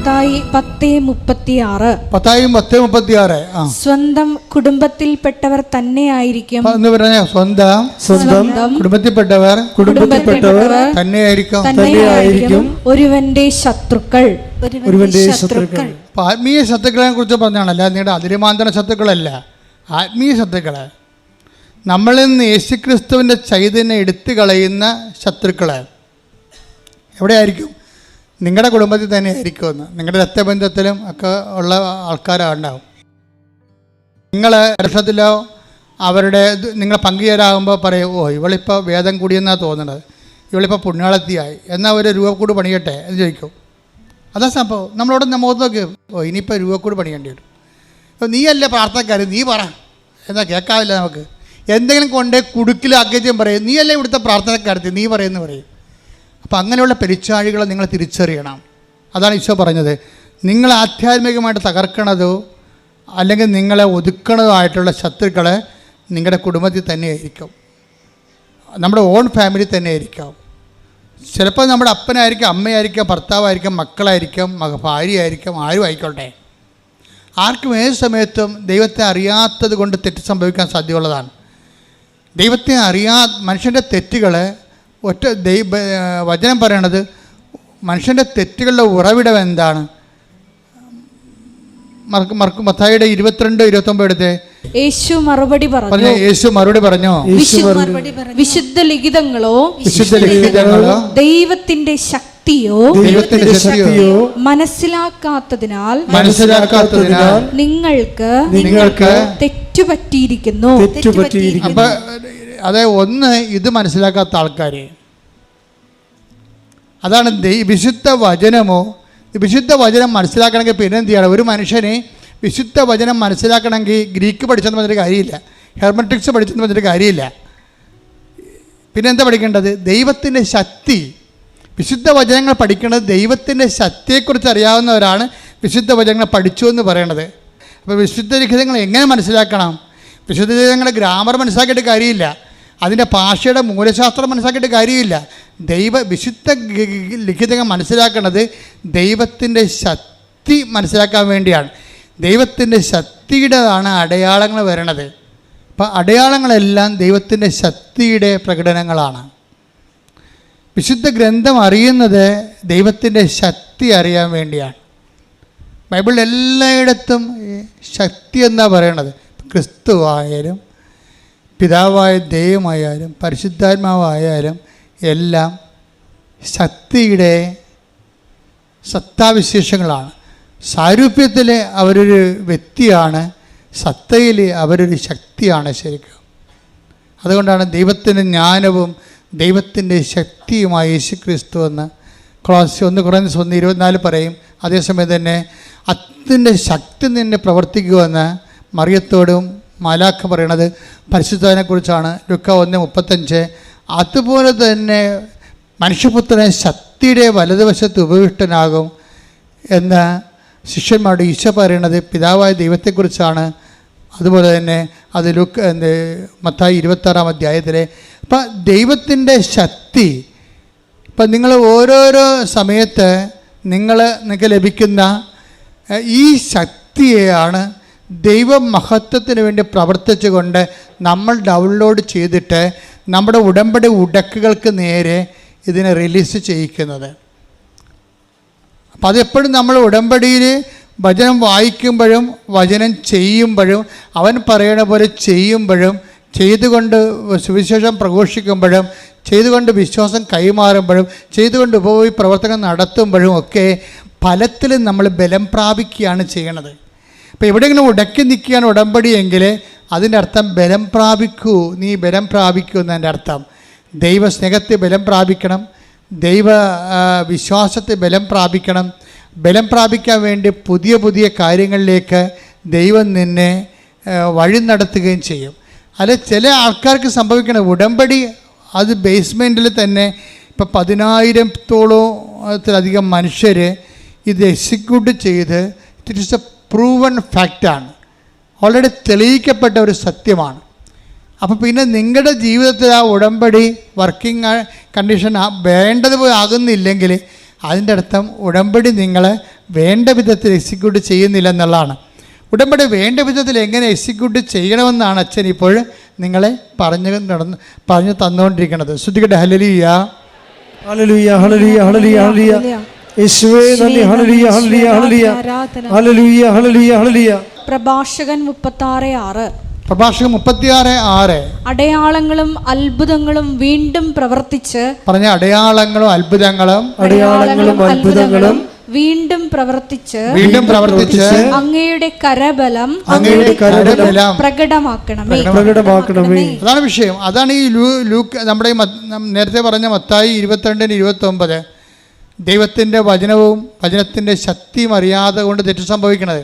മത്തായി പത്തേ മുപ്പത്തി ആറ് പത്തായും പത്ത് മുപ്പത്തി ആറ് സ്വന്തം കുടുംബത്തിൽപ്പെട്ടവർ തന്നെയായിരിക്കും. ആയിരിക്കും എന്ന് പറഞ്ഞ സ്വന്തം സ്വന്തം കുടുംബത്തിൽപ്പെട്ടവർ കുടുംബത്തിൽപ്പെട്ടവർ തന്നെയായിരിക്കും. തന്നെയായിരിക്കും. ഒരുവന്റെ ശത്രുക്കൾ. ഒരുവന്റെ ശത്രുക്കൾ. ആത്മീയ ശത്രുക്കളെ കുറിച്ച് പറഞ്ഞാണല്ല. നിങ്ങളുടെ അതിരുമാന്തര ശത്രുക്കളല്ല. ആത്മീയ ശത്രുക്കൾ. നമ്മളിൽ നിന്ന് യേശുക്രിസ്തുവിന്റെ ചൈതന്യം എടുത്തു കളയുന്ന ശത്രുക്കൾ. എവിടെയായിരിക്കും? നിങ്ങളുടെ കുടുംബത്തിൽ തന്നെ ആയിരിക്കുമെന്ന്. നിങ്ങളുടെ രക്തബന്ധത്തിലും ഒക്കെ ഉള്ള ആൾക്കാരുണ്ടാവും. നിങ്ങൾ വർഷത്തിലോ അവരുടെ നിങ്ങൾ പങ്കുചേരാകുമ്പോൾ പറയും ഓ ഇവളിപ്പോൾ വേദം കൂടിയെന്നാണ് തോന്നുന്നത് ഇവളിപ്പോൾ പുണ്യാളത്തിയായി. എന്നാൽ ഒരു രൂപക്കൂട് പണിയട്ടെ? എന്ന് ചോദിക്കും. അതാ സംഭവം. നമ്മളോട് മുഖത്ത് നോക്കി ഓ ഇനിയിപ്പോൾ രൂപക്കൂട് പണിയേണ്ടി വരും. അപ്പോൾ നീയല്ലേ പ്രാർത്ഥനക്കാർ നീ പറ. എന്നാ കേൾക്കാവില്ല നമുക്ക്. എന്തെങ്കിലും കൊണ്ടേ കുടുക്കിൽ അഗ്ഗജ്യം പറയും നീയല്ലേ ഇവിടുത്തെ പ്രാർത്ഥനക്കാരത്തി? നീ പറയുമെന്ന് പറയും. അപ്പം അങ്ങനെയുള്ള പെരിച്ചാഴികളെ നിങ്ങൾ തിരിച്ചറിയണം. അതാണ് ഈശോ പറഞ്ഞത്. നിങ്ങൾ ആധ്യാത്മികമായിട്ട് തകർക്കണതോ അല്ലെങ്കിൽ നിങ്ങളെ ഒതുക്കണതോ ആയിട്ടുള്ള ശത്രുക്കളെ നിങ്ങളുടെ കുടുംബത്തിൽ തന്നെയായിരിക്കും. നമ്മുടെ ഓൺ ഫാമിലി തന്നെ ആയിരിക്കാം ചിലപ്പോൾ നമ്മുടെ അപ്പനായിരിക്കും അമ്മയായിരിക്കാം ഭർത്താവായിരിക്കാം മക്കളായിരിക്കാം മക ഭാര്യയായിരിക്കാം ആരും ആയിക്കോട്ടെ. ആർക്കും ഏത് സമയത്തും ദൈവത്തെ അറിയാത്തത് കൊണ്ട് തെറ്റ് സംഭവിക്കാൻ സാധ്യതയുള്ളതാണ്. ദൈവത്തെ അറിയാ മനുഷ്യന്റെ തെറ്റുകൾ ഒറ്റ ദൈവ വചനം പറയണത് മനുഷ്യന്റെ തെറ്റുകളുടെ ഉറവിടം എന്താണ്? മത്തായിയുടെ ഇരുപത്തിരണ്ട് ഇരുപത്തൊമ്പത് എടുത്തേ. യേശു മറുപടി പറഞ്ഞ. പറഞ്ഞു യേശു മറുപടി പറഞ്ഞു? വിശുദ്ധ ലിഖിതങ്ങളോ? വിശുദ്ധ ലിഖിതങ്ങളോ? ദൈവത്തിന്റെ ശക്തിയോ? ദൈവത്തിന്റെ ശക്തിയോ? മനസ്സിലാക്കാത്തതിനാൽ മനസ്സിലാക്കാത്തതിനാൽ നിങ്ങൾക്ക് നിങ്ങൾക്ക് തെറ്റുപറ്റിയിരിക്കുന്നു. തെറ്റുപറ്റിയിരിക്കുന്നു. അപ്പൊ അതെ ഒന്ന് ഇത് മനസ്സിലാക്കാത്ത ആൾക്കാർ അതാണ് വിശുദ്ധ വചനമോ? വിശുദ്ധ വചനം മനസ്സിലാക്കണമെങ്കിൽ പിന്നെ എന്ത് ചെയ്യണം? ഒരു മനുഷ്യന് വിശുദ്ധ വചനം മനസ്സിലാക്കണമെങ്കിൽ ഗ്രീക്ക് പഠിച്ചെന്ന് പറഞ്ഞിട്ട് കാര്യമില്ല. ഹെർമറ്റിക്സ് പഠിച്ചെന്ന് പറഞ്ഞിട്ട് കാര്യമില്ല. പിന്നെ എന്താ പഠിക്കേണ്ടത്? ദൈവത്തിന്റെ ശക്തി. വിശുദ്ധ വചനങ്ങൾ പഠിക്കേണ്ടത് ദൈവത്തിന്റെ ശക്തിയെക്കുറിച്ച് അറിയാവുന്നവരാണ് വിശുദ്ധ വചനങ്ങൾ പഠിച്ചു എന്ന് പറയണത്. അപ്പോൾ വിശുദ്ധ ലിഖിതങ്ങൾ എങ്ങനെ മനസ്സിലാക്കണം? വിശുദ്ധ ലിഖിതങ്ങളുടെ ഗ്രാമർ മനസ്സിലാക്കിയിട്ട് കാര്യമില്ല. അതിന്റെ ഭാഷയുടെ മൂലശാസ്ത്രം മനസ്സിലാക്കിയിട്ട് കാര്യമില്ല. ദൈവ വിശുദ്ധ ലിഖിതങ്ങൾ മനസ്സിലാക്കുന്നത് ദൈവത്തിന്റെ ശക്തി മനസ്സിലാക്കാൻ വേണ്ടിയാണ്. ദൈവത്തിന്റെ ശക്തിയുടേതാണ് അടയാളങ്ങൾ വരണത്. അപ്പം അടയാളങ്ങളെല്ലാം ദൈവത്തിന്റെ ശക്തിയുടെ പ്രകടനങ്ങളാണ്. വിശുദ്ധ ഗ്രന്ഥം അറിയുന്നത് ദൈവത്തിന്റെ ശക്തി അറിയാൻ വേണ്ടിയാണ്. ബൈബിളിൽ എല്ലായിടത്തും ശക്തി എന്നാണ് പറയണത്? ക്രിസ്തു ആയാലും പിതാവായ ദൈവമായാലും പരിശുദ്ധാത്മാവായാലും എല്ലാം ശക്തിയുടെ സത്താവിശേഷങ്ങളാണ്. സാരൂപ്യത്തിൽ അവരൊരു വ്യക്തിയാണ് സത്തയിൽ അവരൊരു ശക്തിയാണ് ശരിക്കും. അതുകൊണ്ടാണ് ദൈവത്തിന്റെ ജ്ഞാനവും ദൈവത്തിന്റെ ശക്തിയുമായ യേശു ക്രിസ്തു എന്ന് ക്ലാസ് ഒന്ന് കുറഞ്ഞ ഒന്ന് ഇരുപത്തിനാല് പറയും. അതേസമയം തന്നെ അത്തിന്റെ ശക്തി നിന്നെ പ്രവർത്തിക്കുമെന്ന് മറിയത്തോടും മാലാഖ പറയണത് പരിശുദ്ധനെക്കുറിച്ചാണ്. ലുക്ക ഒന്ന് മുപ്പത്തഞ്ച്. അതുപോലെ തന്നെ മനുഷ്യപുത്രനെ ശക്തിയുടെ വലതുവശത്ത് ഉപവിഷ്ടനാകും എന്ന് ശിഷ്യന്മാരുടെ ഈശോ പറയണത് പിതാവായ ദൈവത്തെക്കുറിച്ചാണ്. അതുപോലെ തന്നെ അത് ലുക്ക് എന്ത് മത്തായി ഇരുപത്താറാം അധ്യായത്തിലെ. അപ്പം ദൈവത്തിന്റെ ശക്തി ഇപ്പം നിങ്ങൾ ഓരോരോ സമയത്ത് നിങ്ങൾ നിങ്ങൾക്ക് ലഭിക്കുന്ന ഈ ശക്തിയെയാണ് ദൈവമഹത്വത്തിന് വേണ്ടി പ്രവർത്തിച്ചുകൊണ്ട് നമ്മൾ ഡൗൺലോഡ് ചെയ്തിട്ട് നമ്മുടെ ഉടമ്പടി ഉടക്കുകൾക്ക് നേരെ ഇതിനെ റിലീസ് ചെയ്യിക്കുന്നത്. അപ്പോൾ അതെപ്പോഴും നമ്മൾ ഉടമ്പടിയിൽ വചനം വായിക്കുമ്പോഴും വചനം ചെയ്യുമ്പോഴും അവൻ പറയണ പോലെ ചെയ്യുമ്പോഴും ചെയ്തുകൊണ്ട് സുവിശേഷം പ്രഘോഷിക്കുമ്പോഴും ചെയ്തുകൊണ്ട് വിശ്വാസം കൈമാറുമ്പോഴും ചെയ്തുകൊണ്ട് ഉപയോഗി പ്രവർത്തനം നടത്തുമ്പോഴും ഒക്കെ ഫലത്തിൽ നമ്മൾ ബലം പ്രാപിക്കുകയാണ് ചെയ്യണത്. അപ്പോൾ എവിടെയെങ്കിലും ഉടക്കി നിൽക്കുകയാണ് ഉടമ്പടിയെങ്കിൽ അതിന്റെ അർത്ഥം ബലം പ്രാപിക്കൂ. നീ ബലം പ്രാപിക്കൂ എന്നതിന്റെ അർത്ഥം. ദൈവ സ്നേഹത്തെ ബലം പ്രാപിക്കണം. ദൈവ വിശ്വാസത്തെ ബലം പ്രാപിക്കണം. ബലം പ്രാപിക്കാൻ വേണ്ടി പുതിയ പുതിയ കാര്യങ്ങളിലേക്ക് ദൈവം നിന്നെ വഴി നടത്തുകയും ചെയ്യും. അല്ല ചില ആൾക്കാർക്ക് സംഭവിക്കണം. ഉടമ്പടി അത് ബേസ്മെന്റിൽ തന്നെ ഇപ്പം പതിനായിരത്തോളത്തിലധികം മനുഷ്യർ ഇത് എക്സിക്യൂട്ട് ചെയ്ത് ഇറ്റ് ഇസ് എ പ്രൂവൺ ഫാക്റ്റാണ് ഓൾറെഡി തെളിയിക്കപ്പെട്ട ഒരു സത്യമാണ്. അപ്പോൾ പിന്നെ നിങ്ങളുടെ ജീവിതത്തിൽ ആ ഉടമ്പടി വർക്കിംഗ് കണ്ടീഷൻ ആ വേണ്ടതുപോലെ ആകുന്നില്ലെങ്കിൽ അതിന്റെ അർത്ഥം ഉടമ്പടി നിങ്ങൾ വേണ്ട വിധത്തിൽ എക്സിക്യൂട്ട് ചെയ്യുന്നില്ല എന്നുള്ളതാണ്. ഉടമ്പടി വേണ്ട വിധത്തിൽ എങ്ങനെ എക്സിക്യൂട്ട് ചെയ്യണമെന്നാണ് അച്ഛൻ ഇപ്പോൾ നിങ്ങളെ പറഞ്ഞു നടന്ന് പറഞ്ഞു തന്നുകൊണ്ടിരിക്കുന്നത്. ശ്രുതികട്ടെ ഹലലിയ ഹലലിയ ഹലലിയ ഹലലിയ ഹല്ലേലൂയ. യേശുവേ ഹല്ലേലൂയ ഹല്ലേലൂയ ഹല്ലേലൂയ. ഹല്ലേലൂയ ഹല്ലേലൂയ ഹല്ലേലൂയ. പ്രഭാഷകൻ മുപ്പത്തി ആറ്. ആറ് പ്രഭാഷകൻ മുപ്പത്തിയാറ് ആറ്. അടയാളങ്ങളും അത്ഭുതങ്ങളും വീണ്ടും പ്രവർത്തിച്ച് പറഞ്ഞ അടയാളങ്ങളും അത്ഭുതങ്ങളും അടയാളങ്ങളും അത്ഭുതങ്ങളും വീണ്ടും പ്രവർത്തിച്ച് വീണ്ടും പ്രവർത്തിച്ച് അങ്ങയുടെ കരബലം അങ്ങയുടെ കരബലം പ്രകടമാക്കണമേ. പ്രകടമാക്കണമേ. അതാണ് വിഷയം. അതാണ് ഈ ലൂ ലൂക്ക് നമ്മുടെ നേരത്തെ പറഞ്ഞ മത്തായി ഇരുപത്തിരണ്ടിന് ഇരുപത്തൊമ്പത്. ദൈവത്തിന്റെ വചനവും വചനത്തിന്റെ ശക്തിയും അറിയാതെ കൊണ്ട് തെറ്റ് സംഭവിക്കണത്.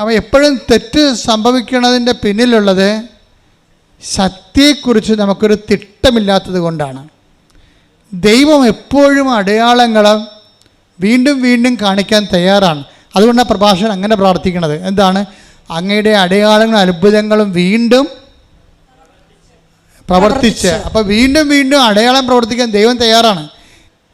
അപ്പോൾ എപ്പോഴും തെറ്റ് സംഭവിക്കുന്നതിന്റെ പിന്നിലുള്ളത് ശക്തിയെക്കുറിച്ച് നമുക്കൊരു തിട്ടമില്ലാത്തത് കൊണ്ടാണ്. ദൈവം എപ്പോഴും അടയാളങ്ങളും വീണ്ടും വീണ്ടും കാണിക്കാൻ തയ്യാറാണ്. അതുകൊണ്ടാണ് പ്രഭാഷകൻ അങ്ങനെ പ്രാർത്ഥിക്കുന്നത്. എന്താണ്? അങ്ങയുടെ അടയാളങ്ങളും അത്ഭുതങ്ങളും വീണ്ടും പ്രവർത്തിച്ച്. അപ്പോൾ വീണ്ടും വീണ്ടും അടയാളം പ്രവർത്തിക്കാൻ ദൈവം തയ്യാറാണ്.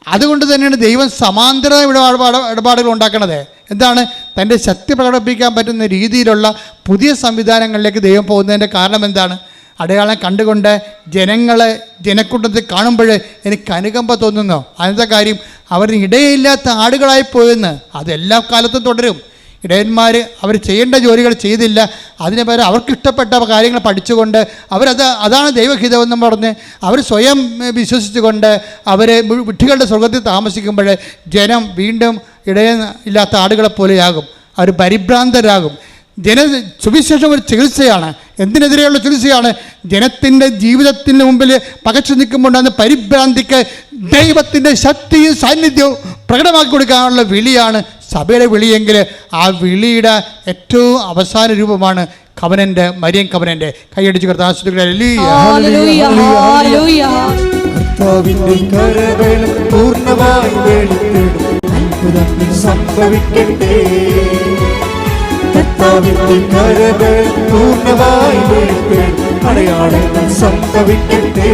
അതുകൊണ്ട് തന്നെയാണ് ദൈവം സമാന്തര ഇടപാട് ഇടപാടുകൾ ഉണ്ടാക്കണത്. എന്താണ്? തന്റെ ശക്തി പ്രകടിപ്പിക്കാൻ പറ്റുന്ന രീതിയിലുള്ള പുതിയ സംവിധാനങ്ങളിലേക്ക് ദൈവം പോകുന്നതിന്റെ കാരണം എന്താണ്? അടയാളം കണ്ടുകൊണ്ട് ജനങ്ങളെ ജനക്കൂട്ടത്തിൽ കാണുമ്പോൾ എനിക്ക് അനുകമ്പ തോന്നുന്നു. അതിന്റെ കാര്യം? അവരിന് ഇടയില്ലാത്ത ആടുകളായി പോയെന്ന്. അതെല്ലാ കാലത്തും തുടരും. ഇടയന്മാർ അവർ ചെയ്യേണ്ട ജോലികൾ ചെയ്തില്ല. അതിന് പകരം അവർക്ക് ഇഷ്ടപ്പെട്ട കാര്യങ്ങൾ പഠിച്ചുകൊണ്ട് അവരത് അതാണ് ദൈവഹിതമെന്നും പറഞ്ഞ് അവർ സ്വയം വിശ്വസിച്ചുകൊണ്ട് അവർ വിട്ടികളുടെ സ്വർഗത്തിൽ താമസിക്കുമ്പോൾ ജനം വീണ്ടും ഇടയ ഇല്ലാത്ത ആടുകളെ പോലെയാകും. അവർ പരിഭ്രാന്തരാകും. ജന സുവിശേഷം ഒരു ചികിത്സയാണ്. എന്തിനെതിരെയുള്ള ചികിത്സയാണ്? ജനത്തിന്റെ ജീവിതത്തിന് മുമ്പിൽ പകച്ചു നിൽക്കുമ്പോഴാണ് പരിഭ്രാന്തിക്ക് ദൈവത്തിന്റെ ശക്തിയും സാന്നിധ്യവും പ്രകടമാക്കി കൊടുക്കാനുള്ള വിളിയാണ് സഭയുടെ വിളിയെങ്കിൽ ആ വിളിയുടെ ഏറ്റവും അവസാന രൂപമാണ് കവനന്റെ മരിയൻ കവനന്റെ. കൈയടിച്ച് അത്ഭുതങ്ങൾ സംഭവിക്കട്ടെ. കർത്താവിന്റെ പൂർണമായി വെളിപ്പെടും. അടയാളങ്ങൾ സംഭവിക്കട്ടെ.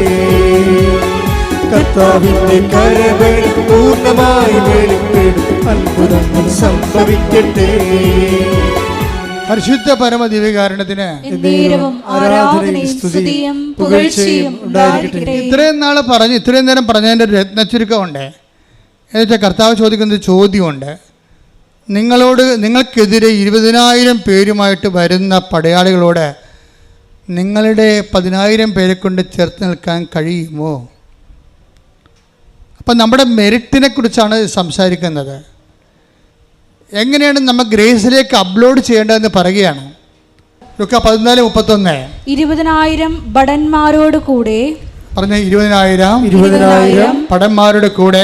കർത്താവിന്റെ കരവേലം പൂർണമായി വെളിപ്പെടും. അത്ഭുതങ്ങൾ സംഭവിക്കട്ടെ. പരിശുദ്ധ പരമ ദിവ്യകാരണത്തിന് സ്തുതിയും പുകഴ്ചയും ഉണ്ടായിരിക്കട്ടെ. ഇത്രയും നാൾ പറഞ്ഞു ഇത്രയും നേരം പറഞ്ഞതിന്റെ ഒരു രത്നച്ചുരുക്കമുണ്ട് എന്നുവെച്ചാൽ കർത്താവ് ചോദിക്കുന്ന ചോദ്യമുണ്ട്. നിങ്ങളോട് നിങ്ങൾക്കെതിരെ ഇരുപതിനായിരം പേരുമായിട്ട് വരുന്ന പടയാളികളോട് നിങ്ങളുടെ പതിനായിരം പേരെ കൊണ്ട് ചേർത്ത് നിൽക്കാൻ കഴിയുമോ? അപ്പം നമ്മുടെ മെറിറ്റിനെ കുറിച്ചാണ് സംസാരിക്കുന്നത്. എങ്ങനെയാണ് നമ്മൾ ഗ്രേസിലേക്ക് അപ്ലോഡ് ചെയ്യേണ്ടതെന്ന് പറയുകയാണ്. ഇരുപതിനായിരം ഭടന്മാരോട് കൂടെ പറഞ്ഞ ഇരുപതിനായിരം ഇരുപതിനായിരം പടന്മാരുടെ കൂടെ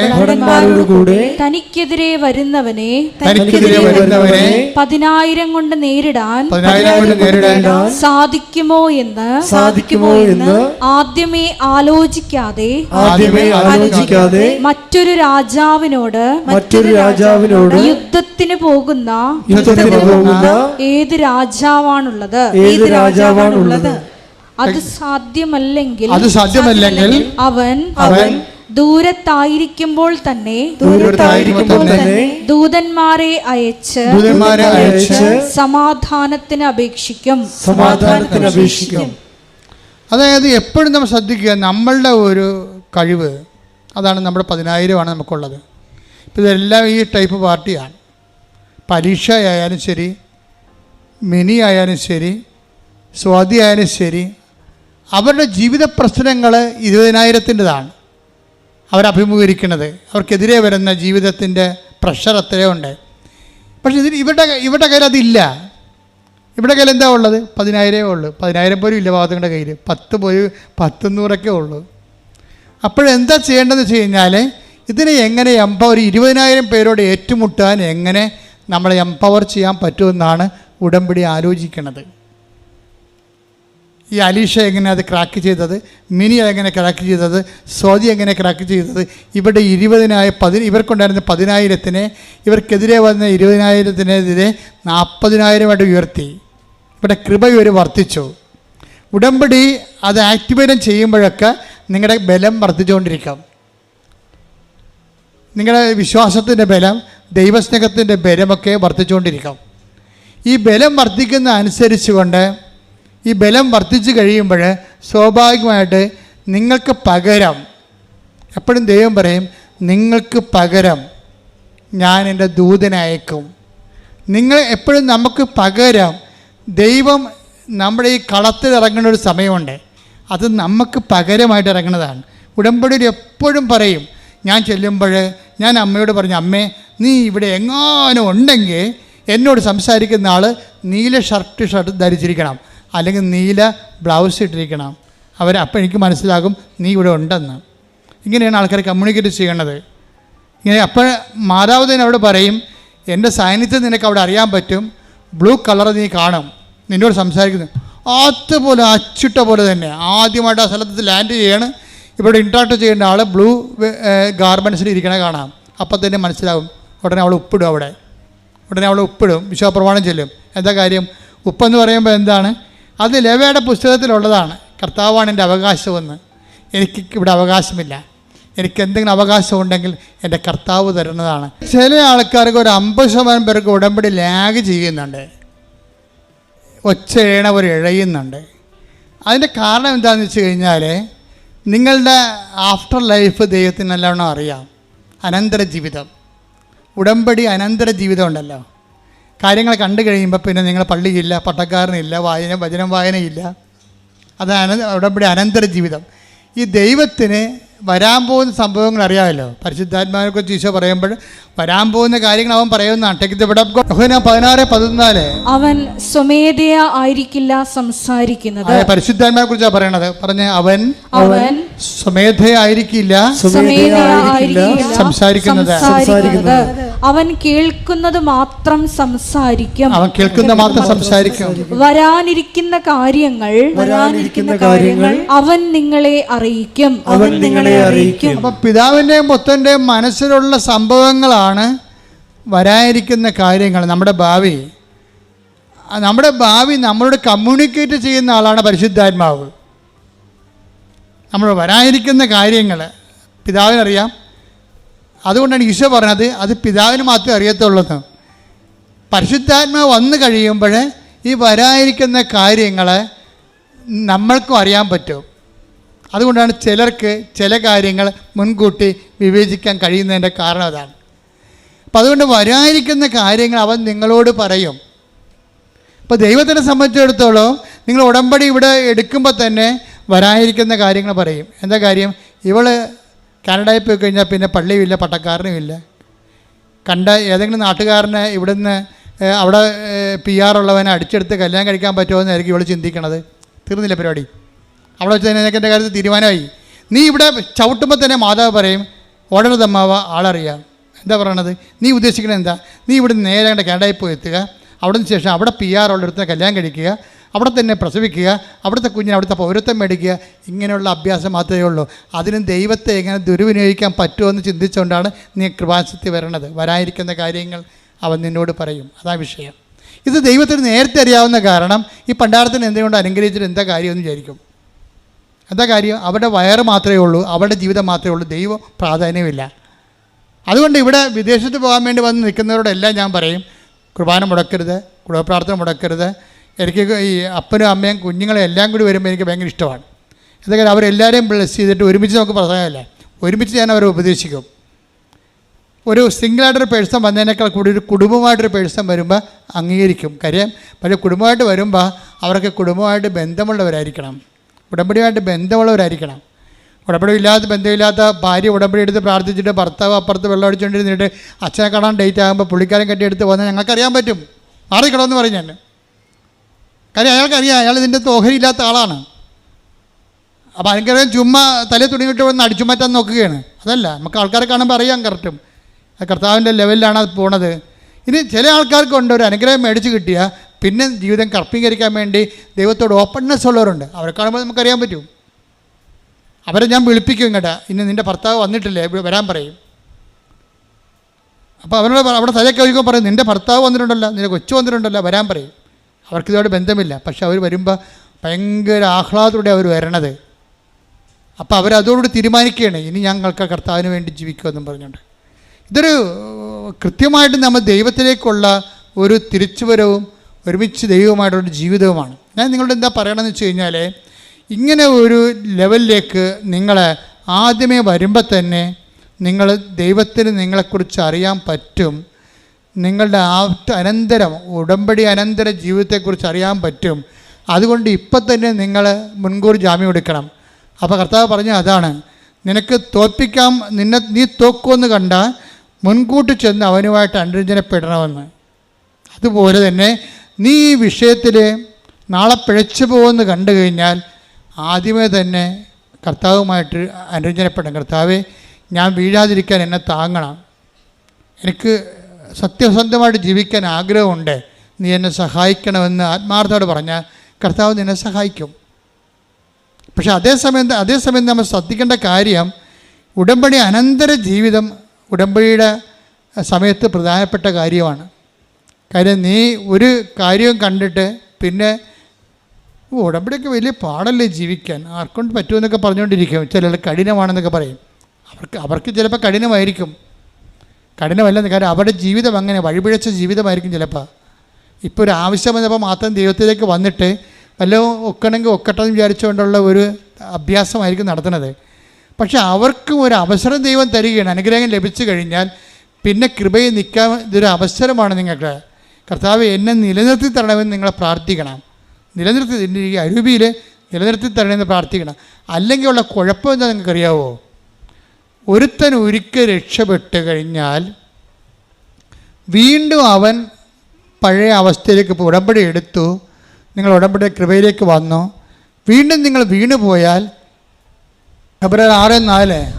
കൂടെ തനിക്കെതിരെ വരുന്നവനെ തനിക്കെതിരെ വരുന്നവനെ പതിനായിരം കൊണ്ട് നേരിടാൻ പതിനായിരം കൊണ്ട് നേരിടാൻ സാധിക്കുമോ എന്ന് സാധിക്കുമോ എന്ന് ആദ്യമേ ആലോചിക്കാതെ ആദ്യമേ ആലോചിക്കാതെ മറ്റൊരു രാജാവിനോട് മറ്റൊരു രാജാവിനോട് യുദ്ധത്തിന് പോകുന്ന യുദ്ധത്തിന് പോകുന്ന ഏത് രാജാവാണുള്ളത്? ഏത് രാജാവാണുള്ളത്? അത് സാധ്യമല്ലെങ്കിൽ അത് സാധ്യമല്ലെങ്കിൽ അവൻ അവൻ ദൂരത്തായിരിക്കുമ്പോൾ തന്നെ ദൂരത്തായിരിക്കുമ്പോൾ തന്നെ ദൂതന്മാരെ അയച്ച് ദൂതന്മാരെ അയച്ച് സമാധാനത്തിന് അപേക്ഷിക്കും. സമാധാനത്തിന് അപേക്ഷിക്കും. അതായത് എപ്പോഴും നമ്മൾ ശ്രദ്ധിക്കുക നമ്മളുടെ ഒരു കഴിവ് അതാണ് നമ്മുടെ പതിനായിരമാണ് നമുക്കുള്ളത്. ഇപ്പം ഇതെല്ലാം ഈ ടൈപ്പ് പാർട്ടിയാണ്. പരീക്ഷ ആയാലും ശരി മിനി ആയാലും ശരി സ്വാതി ആയാലും ശരി അവരുടെ ജീവിത പ്രശ്നങ്ങൾ ഇരുപതിനായിരത്തിന്റെതാണ്. അവരഭിമുഖീകരിക്കുന്നത് അവർക്കെതിരെ വരുന്ന ജീവിതത്തിന്റെ പ്രഷർ അത്രയുണ്ട്. പക്ഷേ ഇതിന് ഇവരുടെ ഇവരുടെ കയ്യിൽ അതില്ല. ഇവിടെ കയ്യിൽ എന്താ ഉള്ളത്? പതിനായിരമേ ഉള്ളൂ. പതിനായിരം പോലും ഇല്ല ഭാഗത്തുങ്ങളുടെ കയ്യിൽ. പത്ത് പോയി പത്തുന്നൂറൊക്കെ ഉള്ളൂ. അപ്പോഴെന്താ ചെയ്യേണ്ടതെന്ന് വെച്ച് കഴിഞ്ഞാൽ ഇതിനെ എങ്ങനെ എംപവർ ഇരുപതിനായിരം പേരോട് ഏറ്റുമുട്ടാൻ എങ്ങനെ നമ്മളെ എംപവർ ചെയ്യാൻ പറ്റുമെന്നാണ് ഉടമ്പടി ആലോചിക്കുന്നത്. ഈ അലീഷ എങ്ങനെ അത് ക്രാക്ക് ചെയ്തത്? മിനി എങ്ങനെ ക്രാക്ക് ചെയ്തത്? സ്വാതി എങ്ങനെ ക്രാക്ക് ചെയ്തത്? ഇവിടെ ഇരുപതിനായ പതി ഇവർക്കുണ്ടായിരുന്ന പതിനായിരത്തിനെ ഇവർക്കെതിരെ വന്ന ഇരുപതിനായിരത്തിനെതിരെ നാൽപ്പതിനായിരമായിട്ട് ഉയർത്തി. ഇവിടെ കൃപ ഇവർ വർദ്ധിച്ചു. ഉടമ്പടി അത് ആക്ടിവേറ്റ് ചെയ്യുമ്പോഴൊക്കെ നിങ്ങളുടെ ബലം വർദ്ധിച്ചുകൊണ്ടിരിക്കാം. നിങ്ങളുടെ വിശ്വാസത്തിന്റെ ബലം ദൈവസ്നേഹത്തിന്റെ ബലമൊക്കെ വർദ്ധിച്ചുകൊണ്ടിരിക്കാം. ഈ ബലം വർദ്ധിക്കുന്ന അനുസരിച്ചുകൊണ്ട് ഈ ബലം വർദ്ധിച്ചു കഴിയുമ്പോൾ സ്വാഭാവികമായിട്ട് നിങ്ങൾക്ക് പകരം എപ്പോഴും ദൈവം പറയും നിങ്ങൾക്ക് പകരം ഞാൻ എന്റെ ദൂതനയക്കും നിങ്ങൾ എപ്പോഴും നമുക്ക് പകരം ദൈവം നമ്മുടെ ഈ കളത്തിൽ ഇറങ്ങുന്ന ഒരു സമയമുണ്ട്. അത് നമുക്ക് പകരമായിട്ട് ഇറങ്ങുന്നതാണ്. ഉടമ്പടിയിൽ എപ്പോഴും പറയും ഞാൻ ചെല്ലുമ്പോൾ ഞാൻ അമ്മയോട് പറഞ്ഞു അമ്മേ നീ ഇവിടെ എങ്ങാനും ഉണ്ടെങ്കിൽ എന്നോട് സംസാരിക്കുന്ന ആൾ നീല ഷർട്ട് ഷർട്ട് ധരിച്ചിരിക്കണം. അല്ലെങ്കിൽ നീല ബ്ലൗസ് ഇട്ടിരിക്കണം. അവർ അപ്പം എനിക്ക് മനസ്സിലാകും നീ ഇവിടെ ഉണ്ടെന്ന്. ഇങ്ങനെയാണ് ആൾക്കാർ കമ്മ്യൂണിക്കേറ്റ് ചെയ്യണത്. ഇങ്ങനെ അപ്പോൾ മാതാവ് അവിടെ പറയും എന്റെ സാന്നിധ്യം നിനക്ക് അവിടെ അറിയാൻ പറ്റും. ബ്ലൂ കളർ നീ കാണും. നിന്നോട് സംസാരിക്കുന്നു. അതുപോലെ അച്ചിട്ട പോലെ തന്നെ. ആദ്യമായിട്ട് ആ സ്ഥലത്ത് ലാൻഡ് ചെയ്യാണ്. ഇവിടെ ഇൻട്രാക്ട് ചെയ്യേണ്ട ആൾ ബ്ലൂ ഗാർമെൻസിൽ ഇരിക്കണ കാണാം. അപ്പം തന്നെ മനസ്സിലാവും ഉടനെ അവൾ ഉപ്പിടും അവിടെ. ഉടനെ അവൾ ഉപ്പിടും വിശ്വപ്രമാണം ചെല്ലും. എന്താ കാര്യം? ഉപ്പെന്ന് പറയുമ്പോൾ എന്താണ്? അത് ലെവയുടെ പുസ്തകത്തിലുള്ളതാണ്. കർത്താവാണ് എന്റെ അവകാശമെന്ന്. എനിക്ക് ഇവിടെ അവകാശമില്ല. എനിക്ക് എന്തെങ്കിലും അവകാശമുണ്ടെങ്കിൽ എന്റെ കർത്താവ് തരുന്നതാണ്. ചില ആൾക്കാർക്ക് ഒരു അമ്പത് ശതമാനം പേർക്ക് ഉടമ്പടി ലാഗ് ചെയ്യുന്നുണ്ട്. ഒച്ച ഒരു ഇഴയുന്നുണ്ട്. അതിന്റെ കാരണം എന്താണെന്ന് വെച്ച് കഴിഞ്ഞാൽ നിങ്ങളുടെ ആഫ്റ്റർ ലൈഫ് ദൈവത്തിന് നല്ലവണ്ണം അറിയാം. അനന്തര ജീവിതം ഉടമ്പടി അനന്തര ജീവിതം ഉണ്ടല്ലോ. കാര്യങ്ങൾ കണ്ടു കഴിയുമ്പോൾ പിന്നെ നിങ്ങൾ പള്ളിയില്ല പട്ടക്കാരനില്ല വായന വചനം വായനയില്ല. അതാണ് അവിടെ ഇവിടെ അനന്തര ജീവിതം ഈ ദൈവത്തിന് വരാൻ പോകുന്ന സംഭവങ്ങൾ അറിയാമല്ലോ. പരിശുദ്ധാത്മാവിനെ കുറിച്ച് ഈശോ പറയുമ്പോൾ വരാൻ പോകുന്ന കാര്യങ്ങൾ അവൻ പറയുന്നതാണ്. പതിനാറ് പതിനാല്. അവൻ സ്വമേധയ ആയിരിക്കില്ല സംസാരിക്കുന്നത്. പരിശുദ്ധാത്മാവിനെ കുറിച്ചാണ് പറയണത്? പറഞ്ഞ അവൻ അവൻ സ്വമേധയായിരിക്കില്ല സ്വമേധയ ആയിരിക്കില്ല സംസാരിക്കുന്നത്. സംസാരിക്കുന്നത്. അവൻ കേൾക്കുന്നത് മാത്രം സംസാരിക്കും. അവൻ കേൾക്കുന്ന മാത്രം സംസാരിക്കും. വരാനിരിക്കുന്ന കാര്യങ്ങൾ വരാനിരിക്കുന്ന കാര്യങ്ങൾ അവൻ നിങ്ങളെ അറിയിക്കും. അവൻ നിങ്ങളെ അറിയിക്കും. അപ്പൊ പിതാവിന്റെയും പുത്രന്റെയും മനസ്സിലുള്ള സംഭവങ്ങളാണ് വരാനിരിക്കുന്ന കാര്യങ്ങൾ. നമ്മുടെ ഭാവി. നമ്മുടെ ഭാവി നമ്മളോട് കമ്മ്യൂണിക്കേറ്റ് ചെയ്യുന്ന ആളാണ് പരിശുദ്ധാത്മാവ്. നമ്മൾ വരാനിരിക്കുന്ന കാര്യങ്ങൾ. പിതാവിനറിയാം. അതുകൊണ്ടാണ് ഈശോ പറഞ്ഞത് അത് പിതാവിന് മാത്രമേ അറിയത്തുള്ളൂ പരിശുദ്ധാത്മാവ് വന്നു കഴിയുമ്പോൾ ഈ വരാനിരിക്കുന്ന കാര്യങ്ങൾ നമ്മൾക്കും അറിയാൻ പറ്റും. അതുകൊണ്ടാണ് ചിലർക്ക് ചില കാര്യങ്ങൾ മുൻകൂട്ടി വിവേചിക്കാൻ കഴിയുന്നതിന്റെ കാരണം അതാണ്. അപ്പം അതുകൊണ്ട് വരാനിരിക്കുന്ന കാര്യങ്ങൾ അവൻ നിങ്ങളോട് പറയും. ഇപ്പോൾ ദൈവത്തിനെ സംബന്ധിച്ചിടത്തോളം നിങ്ങൾ ഉടമ്പടി ഇവിടെ എടുക്കുമ്പോൾ തന്നെ വരാനിരിക്കുന്ന കാര്യങ്ങൾ പറയും. എന്താ കാര്യം? ഇവൾ കാനഡയിൽ പോയി കഴിഞ്ഞാൽ പിന്നെ പള്ളിയുമില്ല പട്ടക്കാരനുമില്ല. കണ്ട ഏതെങ്കിലും നാട്ടുകാരനെ ഇവിടുന്ന് അവിടെ പി ആർ ഉള്ളവനെ അടിച്ചെടുത്ത് കല്യാണം കഴിക്കാൻ പറ്റുമോ എന്നായിരിക്കും ഇവൾ ചിന്തിക്കണത്. തീർന്നില്ല പരിപാടി? അവിടെ വെച്ച് തന്നെ എന്റെ കാര്യത്തിൽ തീരുമാനമായി? നീ ഇവിടെ ചവിട്ടുമ്പോൾ തന്നെ മാതാവ് പറയും ഓടരുതമ്മാവ ആളറിയാം. എന്താ പറയണത്? നീ ഉദ്ദേശിക്കുന്നത് എന്താ? നീ ഇവിടെ നേരെ കണ്ട കാനഡയിൽ പോയി എത്തുക. അവിടുന്ന് ശേഷം അവിടെ പി ആർ ഉള്ളിടത്ത് കല്യാണം കഴിക്കുക. അവിടെ തന്നെ പ്രസവിക്കുക. അവിടുത്തെ കുഞ്ഞിന് അവിടുത്തെ പൗരത്വം മേടിക്കുക. ഇങ്ങനെയുള്ള അഭ്യാസം മാത്രമേ ഉള്ളൂ. അതിനും ദൈവത്തെ എങ്ങനെ ദുരുവിനിയോഗിക്കാൻ പറ്റുമോ എന്ന് ചിന്തിച്ചുകൊണ്ടാണ് നീ കൃപാസത്തിൽ വരണത്. വരാനിരിക്കുന്ന കാര്യങ്ങൾ അവൻ നിന്നോട് പറയും. അതാ വിഷയം. ഇത് ദൈവത്തിന് നേരത്തെ അറിയാവുന്ന കാരണം ഈ പണ്ടാരത്തിന് എന്തുകൊണ്ട് അനുഗ്രഹിച്ചിട്ട് എന്താ കാര്യമെന്ന് വിചാരിക്കും? എന്താ കാര്യം? അവരുടെ വയറ് മാത്രമേ ഉള്ളൂ അവരുടെ ജീവിതം മാത്രമേ ഉള്ളൂ ദൈവം പ്രാധാന്യമില്ല. അതുകൊണ്ട് ഇവിടെ വിദേശത്ത് പോകാൻ വേണ്ടി വന്ന് നിൽക്കുന്നവരോടെല്ലാം ഞാൻ പറയും കുർബാന മുടക്കരുത് കുടുംബപ്രാർത്ഥന മുടക്കരുത്. എനിക്ക് ഈ അപ്പനും അമ്മയും കുഞ്ഞുങ്ങളെ എല്ലാം കൂടി വരുമ്പോൾ എനിക്ക് ഭയങ്കര ഇഷ്ടമാണ്. എന്തൊക്കെ അവരെല്ലാവരെയും ബ്ലസ് ചെയ്തിട്ട് ഒരുമിച്ച് നമുക്ക് പ്രധാനമല്ലേ ഒരുമിച്ച് ഞാൻ അവരെ ഉപദേശിക്കും. ഒരു സിംഗിളായിട്ടൊരു പേഴ്സൺ വന്നതിനേക്കാൾ കൂടി ഒരു കുടുംബമായിട്ടൊരു പേഴ്സൺ വരുമ്പോൾ അംഗീകരിക്കും. കാര്യം പക്ഷേ കുടുംബമായിട്ട് വരുമ്പോൾ അവർക്ക് കുടുംബമായിട്ട് ബന്ധമുള്ളവരായിരിക്കണം. ഉടമ്പടിയുമായിട്ട് ബന്ധമുള്ളവരായിരിക്കണം. ഉടമ്പടി ഇല്ലാത്ത ബന്ധമില്ലാത്ത ഭാര്യ ഉടമ്പടി എടുത്ത് പ്രാർത്ഥിച്ചിട്ട് ഭർത്താവ് അപ്പുറത്ത് വെള്ളം അടിച്ചുകൊണ്ടിരുന്നിട്ട് അച്ഛനെ കാണാൻ ഡേറ്റ് ആകുമ്പോൾ പുള്ളിക്കാരൻ കെട്ടിയെടുത്ത് വന്നാൽ ഞങ്ങൾക്കറിയാൻ പറ്റും. മാറിക്കണമെന്ന് പറഞ്ഞു ഞാൻ. കാര്യം അയാൾക്കറിയാം അയാൾ ഇതിന്റെ ഓഹരിയില്ലാത്ത ആളാണ്. അപ്പോൾ എനിക്കറിയാം ചുമ്മാ തലേ തുണിയിട്ട് വന്ന് അടിച്ചു മാറ്റാൻ നോക്കുകയാണ്. അതല്ല നമുക്ക് ആൾക്കാരെ കാണുമ്പോൾ അറിയാം കറക്റ്റും കർത്താവിന്റെ ലെവലിലാണ് അത് പോണത്. ഇനി ചില ആൾക്കാർക്ക് ഉണ്ട് ഒരു അനുഗ്രഹം മേടിച്ച് കിട്ടിയാൽ പിന്നെ ജീവിതം കർപ്പീകരിക്കാൻ വേണ്ടി ദൈവത്തോട് ഓപ്പൺനെസ് ഉള്ളവരുണ്ട്. അവരെ കാണുമ്പോൾ നമുക്കറിയാൻ പറ്റും. അവരെ ഞാൻ വിളിപ്പിക്കും ഇങ്ങോട്ട്. ഇനി നിന്റെ ഭർത്താവ് വന്നിട്ടില്ലേ? വരാൻ പറയും. അപ്പോൾ അവരോട് അവിടെ തലയൊക്കെ കഴിക്കുമ്പോൾ പറയും നിന്റെ ഭർത്താവ് വന്നിട്ടുണ്ടല്ലോ നിന്റെ കൊച്ചു വന്നിട്ടുണ്ടല്ലോ വരാൻ പറയും. അവർക്കിതോട് ബന്ധമില്ല. പക്ഷെ അവർ വരുമ്പോൾ ഭയങ്കര ആഹ്ലാദത്തോടെ അവർ വരണത്. അപ്പോൾ അവരതോടുകൂടി തീരുമാനിക്കുകയാണ് ഇനി ഞങ്ങൾക്ക് കർത്താവിന് വേണ്ടി ജീവിക്കുമെന്നും പറഞ്ഞുകൊണ്ട്. ഇതൊരു കൃത്യമായിട്ട് നമ്മൾ ദൈവത്തിലേക്കുള്ള ഒരു തിരിച്ചുവരവും ഒരുമിച്ച് ദൈവവുമായിട്ടുള്ള ജീവിതവുമാണ്. ഞാൻ നിങ്ങളോട് എന്താ പറയണമെന്ന് വെച്ച് കഴിഞ്ഞാൽ ഇങ്ങനെ ഒരു ലെവലിലേക്ക് നിങ്ങൾ ആദ്യമേ വരുമ്പോൾ തന്നെ നിങ്ങൾ ദൈവത്തിന് നിങ്ങളെക്കുറിച്ച് അറിയാൻ പറ്റും. നിങ്ങളുടെ ആ അനന്തരം ഉടമ്പടി അനന്തര ജീവിതത്തെക്കുറിച്ച് അറിയാൻ പറ്റും. അതുകൊണ്ട് ഇപ്പം തന്നെ നിങ്ങൾ മുൻകൂർ ജാമ്യം എടുക്കണം. അപ്പോൾ കർത്താവ് പറഞ്ഞ അതാണ് നിനക്ക് തോൽപ്പിക്കാം നിന്നെ നീ തോക്കുമെന്ന് കണ്ട മുൻകൂട്ടി ചെന്ന് അവനുമായിട്ട് അനുരഞ്ജനപ്പെടണമെന്ന്. അതുപോലെ തന്നെ നീ ഈ വിഷയത്തിൽ നാളെ പിഴച്ചു പോകുമെന്ന് കണ്ടു കഴിഞ്ഞാൽ ആദ്യമേ തന്നെ കർത്താവുമായിട്ട് അനുരഞ്ജനപ്പെടണം. കർത്താവെ ഞാൻ വീഴാതിരിക്കാൻ എന്നെ താങ്ങണം. എനിക്ക് സത്യസന്ധമായിട്ട് ജീവിക്കാൻ ആഗ്രഹമുണ്ട്. നീ എന്നെ സഹായിക്കണമെന്ന് ആത്മാർത്ഥയോട് പറഞ്ഞാൽ കർത്താവ് നിന്നെ സഹായിക്കും. പക്ഷേ അതേസമയം അതേസമയം നമ്മൾ ശ്രദ്ധിക്കേണ്ട കാര്യം ഉടമ്പടി അനന്തര ജീവിതം ഉടമ്പടിയുടെ സമയത്ത് പ്രധാനപ്പെട്ട കാര്യമാണ്. കാര്യം നീ ഒരു കാര്യം കണ്ടിട്ട് പിന്നെ ഉടമ്പടിയൊക്കെ വലിയ പാടല്ലേ ജീവിക്കാൻ? ആർക്കൊണ്ട് പറ്റുമെന്നൊക്കെ പറഞ്ഞുകൊണ്ടിരിക്കും. ചിലർ കഠിനമാണെന്നൊക്കെ പറയും. അവർക്ക് അവർക്ക് ചിലപ്പോൾ കഠിനമായിരിക്കും. കഠിനമല്ലെന്ന് കാര്യം അവരുടെ ജീവിതം അങ്ങനെ വഴിപിഴച്ച ജീവിതമായിരിക്കും ചിലപ്പോൾ. ഇപ്പോൾ ഒരു ആവശ്യം വന്നപ്പോൾ മാത്രം ദൈവത്തിലേക്ക് വന്നിട്ട് വല്ലതും ഒക്കണമെങ്കിൽ ഒക്കട്ടെന്ന് വിചാരിച്ചുകൊണ്ടുള്ള ഒരു അഭ്യാസമായിരിക്കും നടത്തുന്നത്. പക്ഷെ അവർക്കും ഒരു അവസരം ദൈവം തരികയാണ് അനുഗ്രഹം ലഭിച്ചു കഴിഞ്ഞാൽ പിന്നെ കൃപയിൽ നിൽക്കാൻ ഇതൊരു അവസരമാണ് നിങ്ങൾക്ക്. കർത്താവ് എന്നെ നിലനിർത്തി തരണമെന്ന് നിങ്ങൾ പ്രാർത്ഥിക്കണം. നിലനിർത്തി ഈ അരൂപിയിൽ നിലനിർത്തി തരണമെന്ന് പ്രാർത്ഥിക്കണം. അല്ലെങ്കിൽ ഉള്ള കുഴപ്പം എന്താ നിങ്ങൾക്കറിയാവോ? ഒരുത്തൻ ഒരിക്കൽ രക്ഷപ്പെട്ട് കഴിഞ്ഞാൽ വീണ്ടും അവൻ പഴയ അവസ്ഥയിലേക്ക് ഉടമ്പടി എടുത്തു നിങ്ങൾ ഉടമ്പടി കൃപയിലേക്ക് വന്നു. വീണ്ടും നിങ്ങൾ വീണു പോയാൽ ഫെബ്രുവരി ആറ് നാല്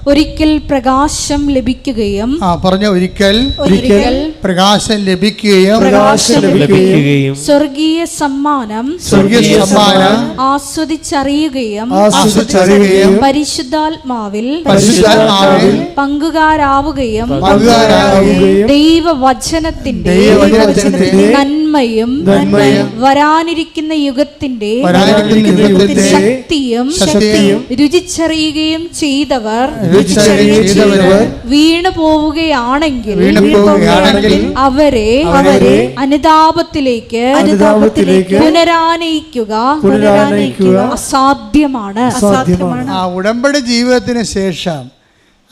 ഒരിക്കൽ പ്രകാശം ലഭിക്കുകയും ആ പറഞ്ഞ ഒരിക്കൽ ഒരിക്കൽ പ്രകാശം ലഭിക്കുകയും പ്രകാശം ലഭിക്കുകയും സ്വർഗീയ സമ്മാനം സ്വർഗീയ സമ്മാനം ആസ്വദിച്ചറിയുകയും ആസ്വദിച്ചറിയുകയും പരിശുദ്ധാത്മാവിൽ പരിശുദ്ധാത്മാവിൽ പങ്കുകാരാവുകയും പങ്കുകാരാവുകയും ദൈവവചനത്തിന്റെ ദൈവവചനത്തിന്റെ നന്മയും നന്മയും വരാനിരിക്കുന്ന യുഗത്തിന്റെ വരാനിരിക്കുന്ന യുഗത്തിന്റെ ശക്തിയും ശക്തിയും രുചിച്ചറിയുകയും ചെയ്തവർ രുചിച്ചറിയുകയും ചെയ്തവർ വീണു പോവുകയാണെങ്കിൽ അവരെ അവരെ അനുതാപത്തിലേക്ക് അനുതാപത്തിലേക്ക് പുനരാനയിക്കുക. പുനരാനയിക്കുക അസാധ്യമാണ്. അസാധ്യമാണ്. ആ ഉടമ്പടി ജീവിതത്തിന് ശേഷം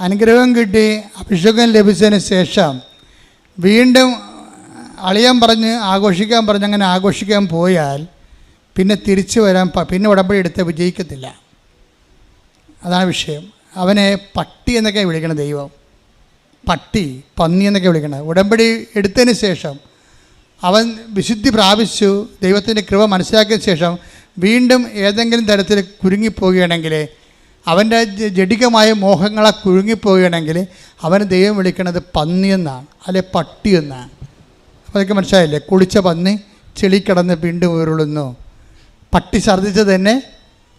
അനുഗ്രഹം കിട്ടി അഭിഷേകം ലഭിച്ചതിന് ശേഷം വീണ്ടും അളിയാൻ പറഞ്ഞ് ആഘോഷിക്കാൻ പറഞ്ഞ് അങ്ങനെ ആഘോഷിക്കാൻ പോയാൽ പിന്നെ തിരിച്ചു വരാൻ പിന്നെ ഉടമ്പടി എടുത്ത് വിജയിക്കത്തില്ല. അതാണ് വിഷയം. അവനെ പട്ടി എന്നൊക്കെ വിളിക്കണം ദൈവം. പട്ടി പന്നി എന്നൊക്കെ വിളിക്കണം ഉടമ്പടി എടുത്തതിന് ശേഷം അവൻ വിശുദ്ധി പ്രാപിച്ചു ദൈവത്തിന്റെ കൃപ മനസ്സിലാക്കിയ ശേഷം വീണ്ടും ഏതെങ്കിലും തരത്തിൽ കുരുങ്ങിപ്പോവുകയാണെങ്കിൽ അവന്റെ ജഡികമായ മോഹങ്ങളെ കുരുങ്ങിപ്പോവുകയാണെങ്കിൽ അവന് ദൈവം വിളിക്കണത് പന്നി എന്നാണ് അല്ലെ പട്ടി എന്നാണ്. അപ്പോൾ അതൊക്കെ മനസ്സിലായില്ലേ? കുളിച്ച പന്നി ചെളി കിടന്ന് വീണ്ടും ഉരുളുന്നു. പട്ടി ഛർദ്ദിച്ചത് തന്നെ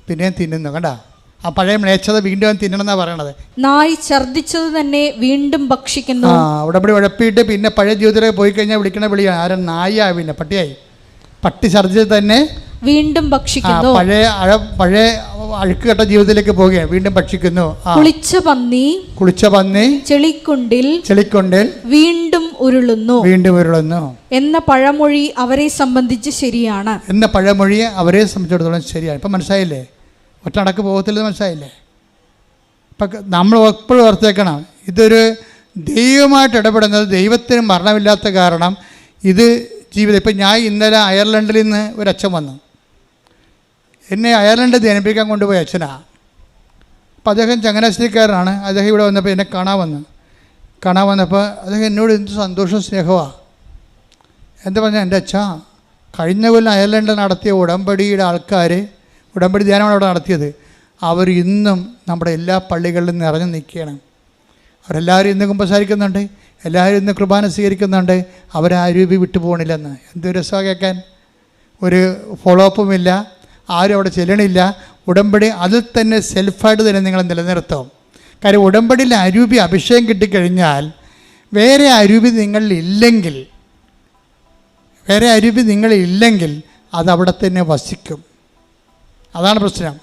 പിന്നെയും തിന്നുന്നു. കണ്ട? ആ പഴയ മ്ലേച്ഛത വീണ്ടും അവൻ തിന്നണമെന്നാണ് പറയണത്. നായി ഛർദിച്ചത് തന്നെ വീണ്ടും ഭക്ഷിക്കുന്നു. ആ ഉടമ്പടി ഉഴപ്പിയിട്ട് പിന്നെ പഴയ ജീവിതത്തിലേക്ക് പോയി കഴിഞ്ഞാൽ വിളിക്കണ വിളിയാണ്. ആരും? നായിയാ പിന്നെ പട്ടിയായി. പട്ടി ഛർദിച്ചത് തന്നെ വീണ്ടും ഭക്ഷിക്കുന്നു. പഴയ പഴയ അഴുക്കുകെട്ട ജീവിതത്തിലേക്ക് പോവുകയാണ്. വീണ്ടും ഭക്ഷിക്കുന്നു. കുളിച്ച പന്നി കുളിച്ച പന്നി ചെളിക്കുണ്ടിൽ ചെളിക്കുണ്ടിൽ വീണ്ടും ഉരുളുന്നു. വീണ്ടും ഉരുളുന്നു. എന്ന പഴമൊഴി അവരെ സംബന്ധിച്ച് ശരിയാണ്. എന്ന പഴമൊഴി അവരെ സംബന്ധിച്ചിടത്തോളം ശരിയാണ്. ഇപ്പൊ മനസ്സിലായില്ലേ? ഒറ്റ അടക്ക് പോകത്തില്ലെന്ന് മനസ്സിലായില്ലേ? ഇപ്പം നമ്മൾ എപ്പോഴും ഓർത്തേക്കണം ഇതൊരു ദൈവമായിട്ട് ഇടപെടുന്നത് ദൈവത്തിന് മരണമില്ലാത്ത കാരണം ഇത് ജീവിതം. ഇപ്പം ഞാൻ ഇന്നലെ അയർലൻഡിൽ നിന്ന് ഒരു അച്ഛൻ വന്നു. എന്നെ അയർലൻഡ് ധ്യാനിപ്പിക്കാൻ കൊണ്ടുപോയ അച്ഛനാ. അപ്പം അദ്ദേഹം ചങ്ങനാശ്ശേരിക്കാരനാണ്. അദ്ദേഹം ഇവിടെ വന്നപ്പോൾ എന്നെ കാണാൻ വന്നു. കാണാൻ വന്നപ്പോൾ അദ്ദേഹം എന്നോട് എന്ത് സന്തോഷവും സ്നേഹമാണ് എന്താ പറഞ്ഞാൽ എന്റെ അച്ഛാ കഴിഞ്ഞ കൊല്ലം അയർലൻഡിൽ നടത്തിയ ഉടമ്പടിയുടെ ആൾക്കാർ ഉടമ്പടി ധ്യാനമാണ് അവിടെ നടത്തിയത്. അവർ ഇന്നും നമ്മുടെ എല്ലാ പള്ളികളിലും നിറഞ്ഞു നിൽക്കുകയാണ്. അവരെല്ലാവരും ഇന്ന് കുമ്പസാരിക്കുന്നുണ്ട്. എല്ലാവരും ഇന്ന് കുർബാന സ്വീകരിക്കുന്നുണ്ട്. അവരാരൂപി വിട്ടു പോകണില്ലെന്ന് എന്ത് രസമാണ് കേൾക്കാൻ? ഒരു ഫോളോ അപ്പും ഇല്ല ആരും അവിടെ ചെല്ലണില്ല. ഉടമ്പടി അതിൽ തന്നെ സെൽഫായിട്ട് തന്നെ നിങ്ങൾ നിലനിർത്തും. കാര്യം ഉടമ്പടിയിൽ അരൂപി അഭിഷേകം കിട്ടിക്കഴിഞ്ഞാൽ വേറെ അരൂപി നിങ്ങളിലില്ലെങ്കിൽ വേറെ അരൂപി നിങ്ങളില്ലെങ്കിൽ അത് അവിടെ തന്നെ വസിക്കും. അതാണ് പ്രശ്നം.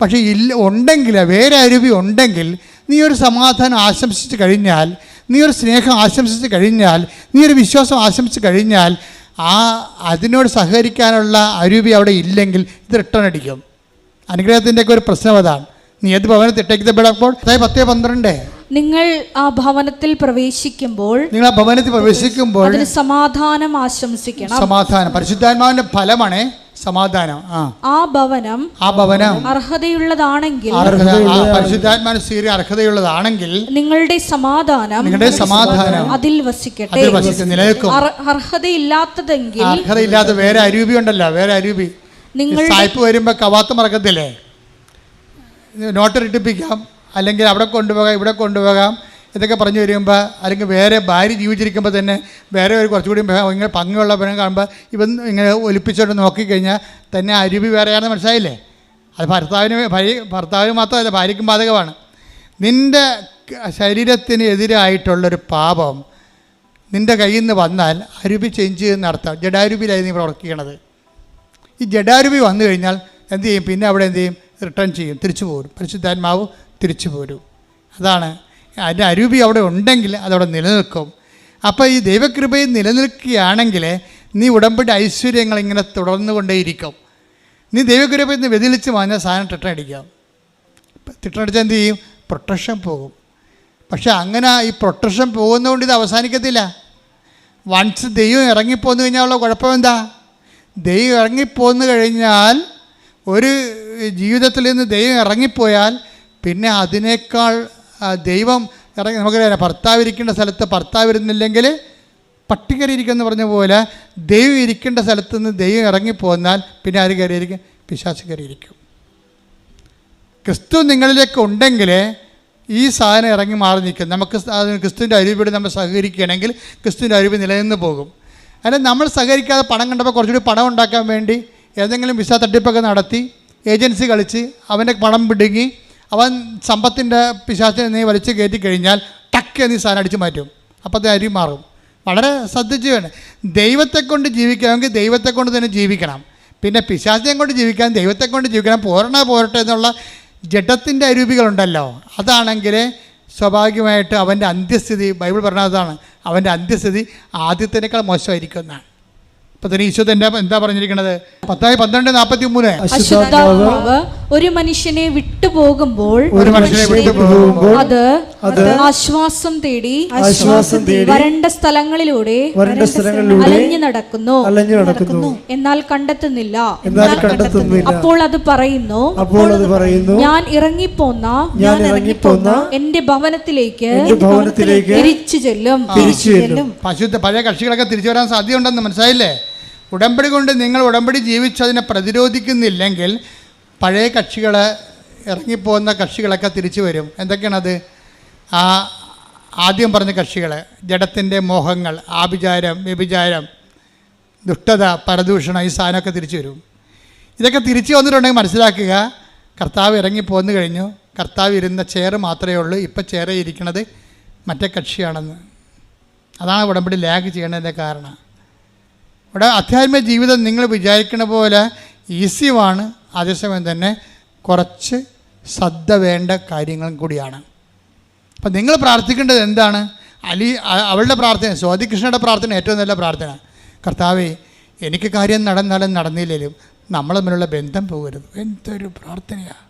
പക്ഷേ ഇല്ല ഉണ്ടെങ്കിൽ വേറെ അരുവി ഉണ്ടെങ്കിൽ നീ ഒരു സമാധാനം ആശംസിച്ച് കഴിഞ്ഞാൽ നീ ഒരു സ്നേഹം ആശംസിച്ച് കഴിഞ്ഞാൽ നീ ഒരു വിശ്വാസം ആശംസിച്ച് കഴിഞ്ഞാൽ ആ അതിനോട് സഹകരിക്കാനുള്ള അരൂപി അവിടെ ഇല്ലെങ്കിൽ ഇത് റിട്ടേൺ അടിക്കും. അനുഗ്രഹത്തിന്റെയൊക്കെ ഒരു പ്രശ്നം അതാണ്. നീ ഏത് ഭവനത്തിൽ ഇട്ടേക്കപ്പെടുമ്പോൾ അതായത് പത്തേ പന്ത്രണ്ട്. നിങ്ങൾ ആ ഭവനത്തിൽ പ്രവേശിക്കുമ്പോൾ നിങ്ങൾ ആ ഭവനത്തിൽ പ്രവേശിക്കുമ്പോൾ അതിന് സമാധാനം ആശംസിക്കണം. സമാധാനം പരിശുദ്ധാത്മാവിന്റെ ഫലമാണ് സമാധാനം. ആ. ഭവനം ആ ഭവനം അർഹതയുള്ളതാണെങ്കിൽ പരിശുദ്ധാത്മാൻ സ്വീകരിയ അർഹതയുള്ളതാണെങ്കിൽ നിങ്ങളുടെ സമാധാനം നിങ്ങളുടെ സമാധാനം അതിൽ വസിക്കട്ടെ. അതിൽ വസിച്ച് നിലനിൽക്കും. അർ- അർഹതയില്ലാത്തതെങ്കിൽ അർഹതയില്ലാത്ത വേറെ അരൂപി ഉണ്ടല്ലോ വേറെ അരൂപി. നിങ്ങൾ സായിപ്പ് വരുമ്പോൾ കവാത്ത മറക്കത്തില്ലേ? നോട്ട് ഇട്ടിപ്പിക്കാം അല്ലെങ്കിൽ അവിടെ കൊണ്ടുപോകാം ഇവിടെ കൊണ്ടുപോകാം. ഇതൊക്കെ പറഞ്ഞു വരുമ്പോൾ അല്ലെങ്കിൽ വേറെ ഭാര്യ ജീവിച്ചിരിക്കുമ്പോൾ തന്നെ വേറെ ഒരു കുറച്ചുകൂടി ഇങ്ങനെ ഭംഗിയുള്ള പണം കാണുമ്പോൾ ഇവൻ ഇങ്ങനെ ഒലിപ്പിച്ചോണ്ട് നോക്കിക്കഴിഞ്ഞാൽ തന്നെ അരുവി വേറെയാണെന്ന് മനസ്സിലായില്ലേ? അത് ഭർത്താവിന് ഭാര്യ ഭർത്താവിന് മാത്രമല്ല ഭാര്യയ്ക്കും ബാധകമാണ്. നിന്റെ ശരീരത്തിന് എതിരായിട്ടുള്ളൊരു പാപം നിന്റെ കയ്യിൽ നിന്ന് വന്നാൽ അരുവി ചേഞ്ച് ചെയ്യുന്ന അർത്ഥം. ജഡാരുവിലായി നീ പ്രവർത്തിക്കണത്. ഈ ജഡാരൂപി വന്നു കഴിഞ്ഞാൽ എന്ത് ചെയ്യും? പിന്നെ അവിടെ എന്ത് ചെയ്യും? റിട്ടേൺ ചെയ്യും. തിരിച്ചു പോരും പരിശുദ്ധാത്മാവ് തിരിച്ചു പോരും അതാണ് അതിന്റെ അരൂപി അവിടെ ഉണ്ടെങ്കിൽ അതവിടെ നിലനിൽക്കും. അപ്പോൾ ഈ ദൈവകൃപയിൽ നിലനിൽക്കുകയാണെങ്കിൽ നീ ഉടമ്പടി ഐശ്വര്യങ്ങൾ ഇങ്ങനെ തുടർന്നു കൊണ്ടേയിരിക്കും. നീ ദൈവകൃപയിൽ നിന്ന് വ്യതിലിച്ച് വാങ്ങിയ സാധനം തിട്ടടിക്കാം അടിച്ചാൽ എന്ത് ചെയ്യും? പ്രൊട്ടക്ഷൻ പോകും. പക്ഷെ അങ്ങനെ ഈ പ്രൊട്ടക്ഷൻ പോകുന്നതുകൊണ്ട് ഇത് അവസാനിക്കത്തില്ല. വൺസ് ദൈവം ഇറങ്ങിപ്പോന്നു കഴിഞ്ഞാലുള്ള കുഴപ്പം എന്താ? ദൈവം ഇറങ്ങിപ്പോന്നു കഴിഞ്ഞാൽ ഒരു ജീവിതത്തിൽ നിന്ന് ദൈവം ഇറങ്ങിപ്പോയാൽ പിന്നെ അതിനേക്കാൾ ദൈവം ഇറങ്ങി നമുക്കറിയാം ഭർത്താവ് ഇരിക്കേണ്ട സ്ഥലത്ത് ഭർത്താവ് ഇരുന്നില്ലെങ്കിൽ പട്ടി കയറിയിരിക്കുമെന്ന് പറഞ്ഞ പോലെ ദൈവം ഇരിക്കേണ്ട സ്ഥലത്ത് നിന്ന് ദൈവം ഇറങ്ങിപ്പോന്നാൽ പിന്നെ ആര് കയറിയിരിക്കും? പിശാച്ച് കയറിയിരിക്കും. ക്രിസ്തു നിങ്ങളിലേക്ക് ഉണ്ടെങ്കിൽ ഈ സാധനം ഇറങ്ങി മാറി നിൽക്കും. നമുക്ക് ക്രിസ്തുവിന്റെ അരുവിയോട് നമ്മൾ സഹകരിക്കുകയാണെങ്കിൽ ക്രിസ്തുവിന്റെ അരുവി നിലനിന്ന് പോകും. അല്ല നമ്മൾ സഹകരിക്കാതെ പണം കണ്ടപ്പോൾ കുറച്ചുകൂടി പണം ഉണ്ടാക്കാൻ വേണ്ടി ഏതെങ്കിലും വിസ തട്ടിപ്പൊക്കെ നടത്തി ഏജൻസി കളിച്ച് അവന്റെ പണം പിടുങ്ങി അവൻ സമ്പത്തിന്റെ പിശാച്ചിനെ നീ വലിച്ചു കയറ്റി കഴിഞ്ഞാൽ ടക്ക് നീ സാധനം അടിച്ചു മാറ്റും. അപ്പോൾ അത് അരി മാറും. വളരെ ശ്രദ്ധിച്ച് വേണം ദൈവത്തെ കൊണ്ട് ജീവിക്കണമെങ്കിൽ ദൈവത്തെ കൊണ്ട് തന്നെ ജീവിക്കണം. പിന്നെ പിശാചിനെ കൊണ്ട് ജീവിക്കാൻ ദൈവത്തെ കൊണ്ട് ജീവിക്കണം പോരണ പോരട്ടെ എന്നുള്ള ജഡത്തിന്റെ അരൂപികളുണ്ടല്ലോ. അതാണെങ്കിൽ സ്വാഭാവികമായിട്ട് അവന്റെ അന്ത്യസ്ഥിതി ബൈബിൾ പറഞ്ഞതാണ് അവന്റെ അന്ത്യസ്ഥിതി ആദ്യത്തിനേക്കാൾ മോശമായിരിക്കും എന്നാണ്. ഈശോ തന്നെ എന്താ പറഞ്ഞിരിക്കുന്നത് പത്തായി പന്ത്രണ്ട് നാപ്പത്തി മൂന്ന് അശുദ്ധാത്മാവ് ഒരു മനുഷ്യനെ വിട്ടുപോകുമ്പോൾ ഒരു മനുഷ്യനെ വിട്ടു പോകുമ്പോൾ അത് ആശ്വാസം തേടി ആശ്വാസം തേടി വരണ്ട സ്ഥലങ്ങളിലൂടെ വരണ്ട സ്ഥലങ്ങളിലൂടെ അലഞ്ഞു നടക്കുന്നു. അലഞ്ഞു നടക്കുന്നു. എന്നാൽ കണ്ടെത്തുന്നില്ല. എന്നാൽ കണ്ടെത്തുന്നില്ല. അപ്പോൾ അത് പറയുന്നു. അപ്പോൾ അത് പറയുന്നു. ഞാൻ ഇറങ്ങിപ്പോന്ന ഞാൻ ഇറങ്ങിപ്പോന്ന എന്റെ ഭവനത്തിലേക്ക് ഭവനത്തിലേക്ക് തിരിച്ചു ചെല്ലും. തിരിച്ചു ചെല്ലും. പശുദ്ധ പഴയ കക്ഷികളൊക്കെ തിരിച്ചു വരാൻ സാധ്യതയുണ്ടെന്ന് മനസ്സിലായില്ലേ? ഉടമ്പടി കൊണ്ട് നിങ്ങൾ ഉടമ്പടി ജീവിച്ചതിനെ പ്രതിരോധിക്കുന്നില്ലെങ്കിൽ പഴയ കക്ഷികൾ ഇറങ്ങിപ്പോകുന്ന കക്ഷികളൊക്കെ തിരിച്ചു വരും. എന്തൊക്കെയാണത്? ആ ആദ്യം പറഞ്ഞ കക്ഷികൾ ജഡത്തിന്റെ മോഹങ്ങൾ ആഭിചാരം വ്യഭിചാരം ദുഷ്ടത പരദൂഷണം ഈ സാധനമൊക്കെ തിരിച്ചു വരും. ഇതൊക്കെ തിരിച്ചു വന്നിട്ടുണ്ടെങ്കിൽ മനസ്സിലാക്കുക കർത്താവ് ഇറങ്ങി പോന്നു കഴിഞ്ഞു. കർത്താവ് ഇരുന്ന ചെയർ മാത്രമേ ഉള്ളൂ. ഇപ്പം ചെയറേ ഇരിക്കണത് മറ്റേ കക്ഷിയാണെന്ന്. അതാണ് ഉടമ്പടി ലാഗ് ചെയ്യണതിന്റെ കാരണം. ഇവിടെ അധ്യാത്മിക ജീവിതം നിങ്ങൾ വിചാരിക്കുന്ന പോലെ ഈസിയുമാണ് അതേസമയം തന്നെ കുറച്ച് ശ്രദ്ധ വേണ്ട കാര്യങ്ങളും കൂടിയാണ്. അപ്പം നിങ്ങൾ പ്രാർത്ഥിക്കേണ്ടത് എന്താണ്? അലി അവളുടെ പ്രാർത്ഥന സ്വാതികൃഷ്ണയുടെ പ്രാർത്ഥന ഏറ്റവും നല്ല പ്രാർത്ഥന. കർത്താവേ എനിക്ക് കാര്യം നടന്നാലും നടന്നില്ലെങ്കിലും നമ്മൾ തമ്മിലുള്ള ബന്ധം പോകരുത്. എന്തൊരു പ്രാർത്ഥനയാണ്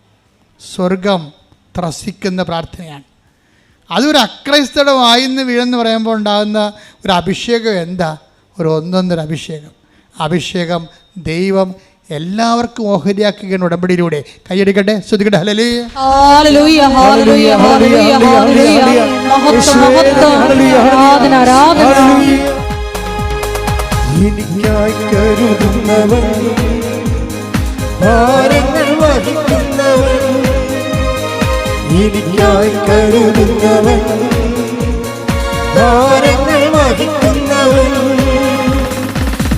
സ്വർഗം ത്രസിക്കുന്ന പ്രാർത്ഥനയാണ്. അതൊരു അക്രൈസ്തയുടെ വായിന്ന് വീഴെന്ന് പറയുമ്പോൾ ഉണ്ടാകുന്ന ഒരു അഭിഷേകം എന്താ? ഒരു ഒന്നൊന്നര അഭിഷേകം. അഭിഷേകം ദൈവം എല്ലാവർക്കും ഓഹരിയാക്കുകയാണ് ഉടമ്പടിയിലൂടെ. കൈയടിക്കട്ടെ? ശ്രദ്ധിക്കട്ടെ ഹലലേ. എനിക്കായി കരുതുന്നവൻ ഭാരങ്ങൾ വഹിക്കുന്നവൻ. എനിക്കായി കരുതുന്നവൻ ഭാരങ്ങൾ വഹിക്കുന്നവൻ.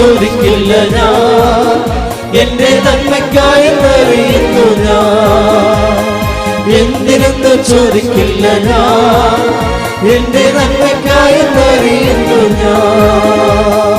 ചോദിക്കില്ല ഞാൻ. എന്റെ നന്മയ്ക്കായി പറയുന്നു ഞാൻ. എന്തിനെന്ന് ചോദിക്കില്ല ഞാൻ. എന്റെ നന്മയ്ക്കായി പറയുന്നു ഞാൻ.